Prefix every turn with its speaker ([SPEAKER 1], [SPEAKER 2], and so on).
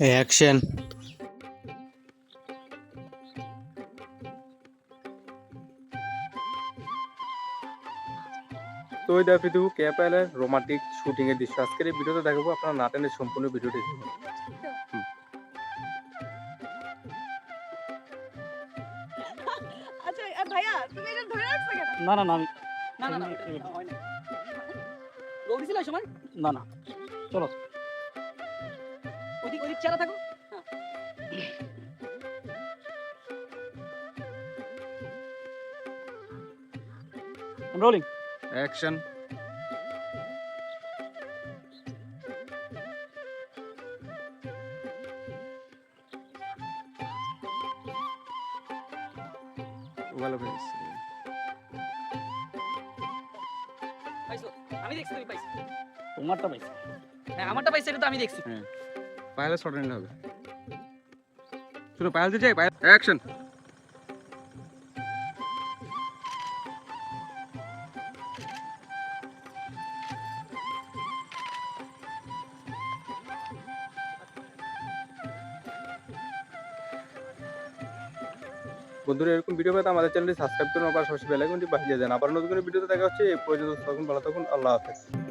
[SPEAKER 1] Action
[SPEAKER 2] তো ওই দেখ পৃথিবী ক্যাপ আইলের রোমান্টিক শুটিং এর দৃশ্য। আজকের এই ভিডিওতে দেখাবো আপনারা নাটেনের সম্পূর্ণ ভিডিওটি। দেখুন
[SPEAKER 3] আচ্ছা আ, ভাইয়া তুমি এটা ধরে রাখছো কেন?
[SPEAKER 4] না না না আমি
[SPEAKER 5] না না না। না সময়?
[SPEAKER 4] না না। চলো।
[SPEAKER 5] চেরা থাকো।
[SPEAKER 4] রোলিং
[SPEAKER 2] অ্যাকশন ভালো পেয়েছি
[SPEAKER 5] পাইছো? আমি দেখছি তুমি পাইছো।
[SPEAKER 4] তোমারটা পাইছি।
[SPEAKER 5] হ্যাঁ আমারটা পাইছো এটা তো আমি দেখছি।
[SPEAKER 2] পায়েলে শর্ট নিলে হবে। শুনো, পায়েল পায়েল অ্যাকশন বন্ধুরা, এরকম ভিডিও পেতে আমাদের চ্যানেলটি সাবস্ক্রাইব করুন আবার সবসময় বেলাইকনটি বাজিয়ে দেন। আবার নতুন করে ভিডিওতে দেখা হচ্ছে, এই পর্যন্ত তখন ভালো থাকুন, আল্লাহ হাফেজ।